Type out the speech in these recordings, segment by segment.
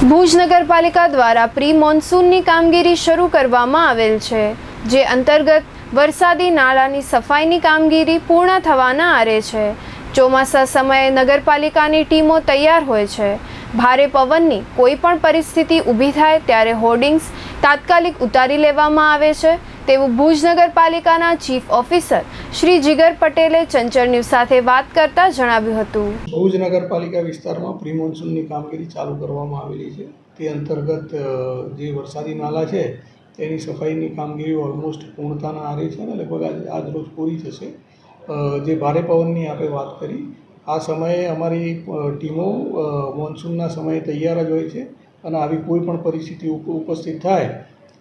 ભુજ નગરપાલિકા દ્વારા પ્રી મોન્સૂનની કામગીરી શરૂ કરવામાં આવેલ છે, જે અંતર્ગત વરસાદી નાળાની સફાઈની કામગીરી પૂર્ણ થવાના આરે છે. ચોમાસા સમયે નગરપાલિકાની ટીમો તૈયાર હોય છે. ભારે પવનની કોઈ પણ પરિસ્થિતિ ઊભી થાય ત્યારે હોર્ડિંગ્સ તાત્કાલિક ઉતારી લેવામાં આવે છે તેવું ભુજ નગરપાલિકાના ચીફ ઓફિસર શ્રી જીગર પટેલે ચંચળ ન્યૂઝ સાથે વાત કરતા જણાવ્યું હતું. ભુજ નગરપાલિકા વિસ્તારમાં પ્રી મોન્સૂનની કામગીરી ચાલુ કરવામાં આવેલી છે. તે અંતર્ગત જે વરસાદી નાલા છે, તેની સફાઈની કામગીરી ઓલમોસ્ટ પૂર્ણતાના આરે છે અને લગભગ આજ રોજ પૂરી થશે. જે ભારે પવનની આપણે વાત કરી, આ સમયે અમારી ટીમો મોન્સૂનના સમયે તૈયાર જ હોય છે અને આવી કોઈ પણ પરિસ્થિતિ ઉપ- ઉપસ્થિત થાય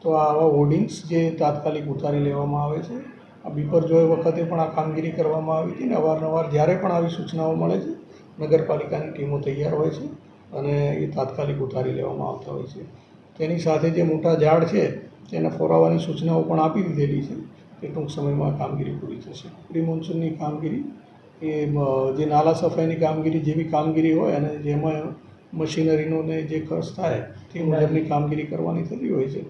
તો આવા હોર્ડિંગ્સ જે તાત્કાલિક ઉતારી લેવામાં આવે છે. આ બિપરજોય વખતે પણ આ કામગીરી કરવામાં આવી હતી ને અવારનવાર જ્યારે પણ આવી સૂચનાઓ મળે છે, નગરપાલિકાની ટીમો તૈયાર હોય છે અને એ તાત્કાલિક ઉતારી લેવામાં આવતા હોય છે. તેની સાથે જે મોટા ઝાડ છે, તેને ફોરાવવાની સૂચનાઓ પણ આપી દીધેલી છે. તે ટૂંક સમયમાં કામગીરી પૂરી થશે. પ્રી મોન્સૂનની કામગીરી, એ જે નાલા સફાઈની કામગીરી, જેવી કામગીરી હોય અને જેમાં મશીનરીનો ને જે ખર્ચ થાય તે મુજબની કામગીરી કરવાની થતી હોય છે.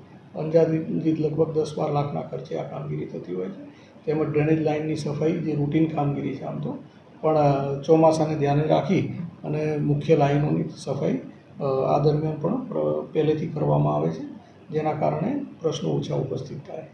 અંદાજિત લગભગ દસ બાર લાખના ખર્ચે આ કામગીરી થતી હોય છે. તેમજ ડ્રેનેજ લાઇનની સફાઈ જે રૂટીન કામગીરી છે આમ તો. પણ ચોમાસાને ધ્યાને રાખી અને મુખ્ય લાઇનોની સફાઈ આ દરમિયાન પણ પહેલેથી કરવામાં આવે છે. જેના કારણે પ્રશ્નો ઓછા ઉપસ્થિત થાય.